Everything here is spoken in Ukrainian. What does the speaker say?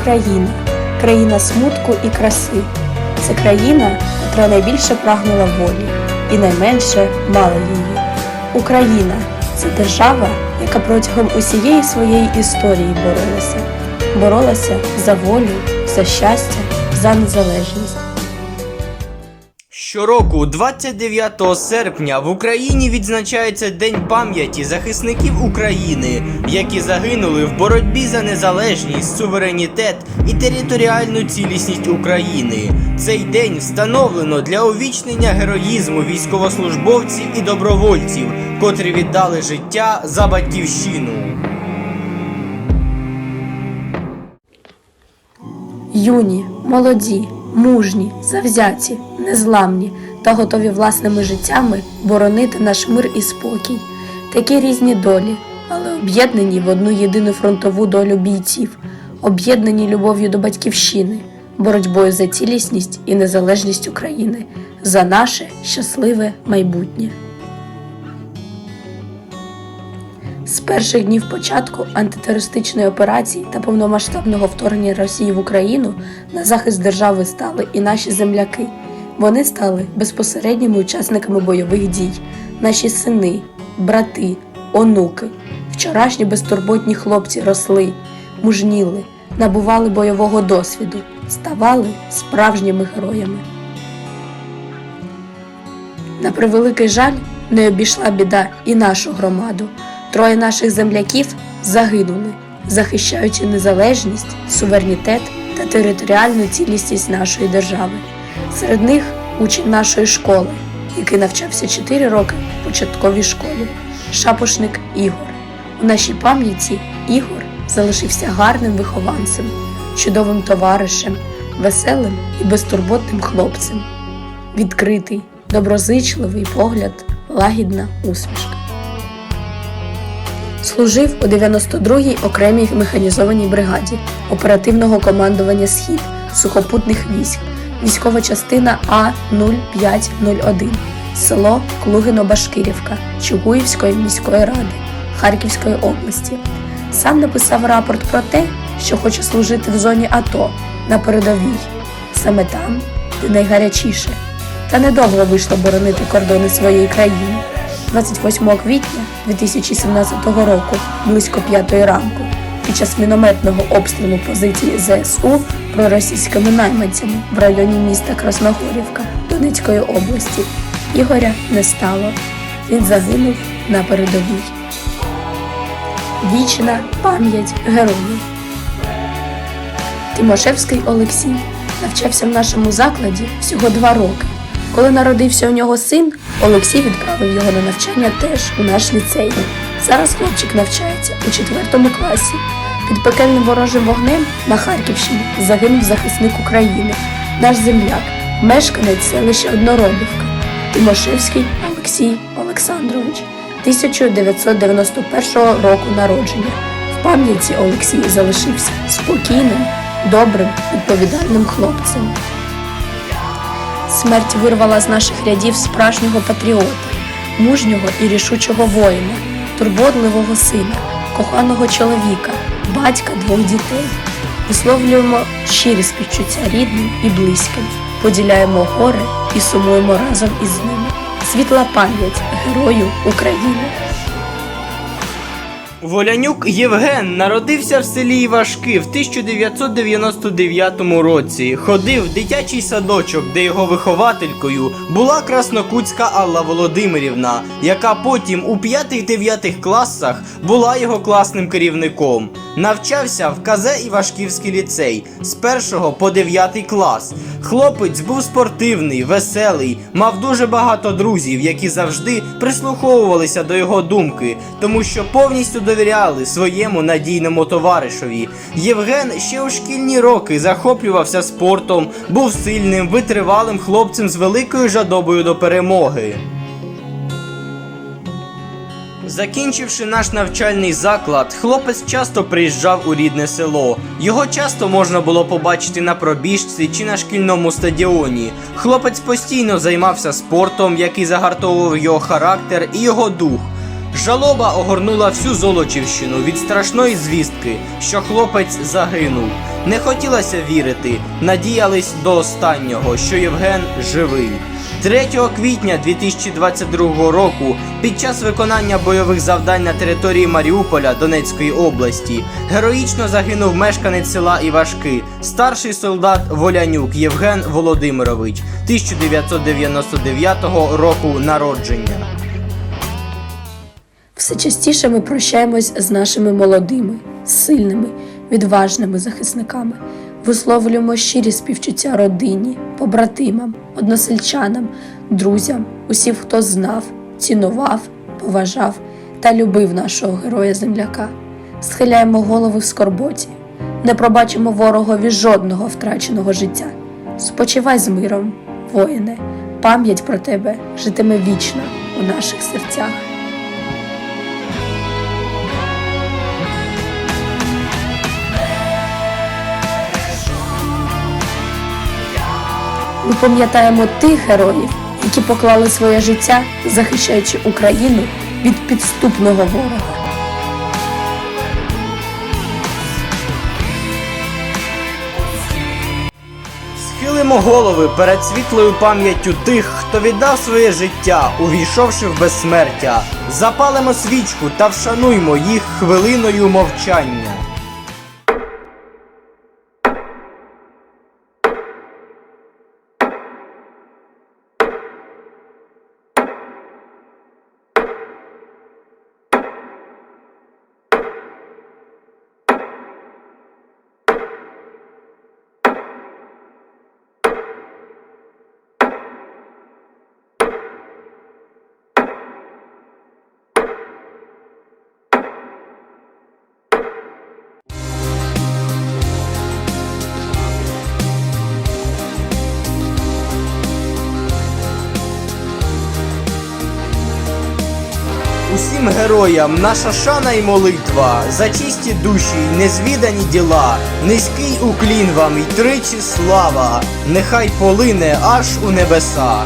Україна, країна смутку і краси. Це країна, яка найбільше прагнула волі і найменше мала її. Україна це держава, яка протягом усієї своєї історії боролася. Боролася за волю, за щастя, за незалежність. Щороку, 29 серпня, в Україні відзначається День пам'яті захисників України, які загинули в боротьбі за незалежність, суверенітет і територіальну цілісність України. Цей день встановлено для увічнення героїзму військовослужбовців і добровольців, котрі віддали життя за батьківщину. Юні, молоді, мужні, завзяті, незламні та готові власними життями боронити наш мир і спокій. Такі різні долі, але об'єднані в одну єдину фронтову долю бійців, об'єднані любов'ю до батьківщини, боротьбою за цілісність і незалежність України, за наше щасливе майбутнє. Перших днів початку антитерористичної операції та повномасштабного вторгнення Росії в Україну на захист держави стали і наші земляки. Вони стали безпосередніми учасниками бойових дій, наші сини, брати, онуки. Вчорашні безтурботні хлопці росли, мужніли, набували бойового досвіду, ставали справжніми героями. На превеликий жаль, не обійшла біда і нашу громаду. Троє наших земляків загинули, захищаючи незалежність, суверенітет та територіальну цілісність нашої держави. Серед них учень нашої школи, який навчався 4 роки в початковій школі, шапошник Ігор. У нашій пам'яті Ігор залишився гарним вихованцем, чудовим товаришем, веселим і безтурботним хлопцем. Відкритий, доброзичливий погляд, лагідна усмішка. Служив у 92-й окремій механізованій бригаді оперативного командування Схід сухопутних військ, військова частина А0501, село Клугино-Башкирівка Чугуївської міської ради Харківської області. Сам написав рапорт про те, що хоче служити в зоні АТО на передовій, саме там, де найгарячіше. Та недовго вийшло боронити кордони своєї країни. 28 квітня 2017 року, близько 5 ранку, під час мінометного обстрілу позиції ЗСУ проросійськими найманцями в районі міста Красногорівка Донецької області. Ігоря не стало. Він загинув на передовій. Вічна пам'ять героїв. Тимошевський Олексій навчався в нашому закладі всього два роки. Коли народився у нього син, Олексій відправив його на навчання теж у наш ліцей. Зараз хлопчик навчається у четвертому класі. Під пекельним ворожим вогнем на Харківщині загинув захисник України, наш земляк, мешканець селища Одноробівка, Тимошевський Олексій Олександрович, 1991 року народження. В пам'яті Олексій залишився спокійним, добрим, відповідальним хлопцем. Смерть вирвала з наших рядів справжнього патріота, мужнього і рішучого воїна, турботливого сина, коханого чоловіка, батька двох дітей. Висловлюємо щирі співчуття рідним і близьким, поділяємо горе і сумуємо разом із ними. Світла пам'ять герою України. Волянюк Євген народився в селі Івашки в 1999 році. Ходив в дитячий садочок, де його вихователькою була краснокутська Алла Володимирівна, яка потім у 5-9 класах була його класним керівником. Навчався в Казе Івашківський ліцей з 1 по 9 клас. Хлопець був спортивний, веселий, мав дуже багато друзів, які завжди прислуховувалися до його думки, тому що повністю довіряли своєму надійному товаришові. Євген ще у шкільні роки захоплювався спортом, був сильним, витривалим хлопцем з великою жадобою до перемоги. Закінчивши наш навчальний заклад, хлопець часто приїжджав у рідне село. Його часто можна було побачити на пробіжці чи на шкільному стадіоні. Хлопець постійно займався спортом, який загартовував його характер і його дух. Жалоба огорнула всю Золочівщину від страшної звістки, що хлопець загинув. Не хотілося вірити, надіялись до останнього, що Євген живий. 3 квітня 2022 року під час виконання бойових завдань на території Маріуполя Донецької області героїчно загинув мешканець села Івашки, старший солдат Волянюк Євген Володимирович 1999 року народження. Все частіше ми прощаємось з нашими молодими, сильними, відважними захисниками, висловлюємо щирі співчуття родині, побратимам, односельчанам, друзям, усім, хто знав, цінував, поважав та любив нашого героя-земляка. Схиляємо голови в скорботі, не пробачимо ворогові жодного втраченого життя. Спочивай з миром, воїне, пам'ять про тебе житиме вічно у наших серцях. Ми пам'ятаємо тих героїв, які поклали своє життя, захищаючи Україну від підступного ворога. Схилимо голови перед світлою пам'яттю тих, хто віддав своє життя, увійшовши в безсмертя. Запалимо свічку та вшануймо їх хвилиною мовчання. Усім героям наша шана і молитва, за чисті душі й незвідані діла, низький уклін вам і тричі слава, нехай полине аж у небеса.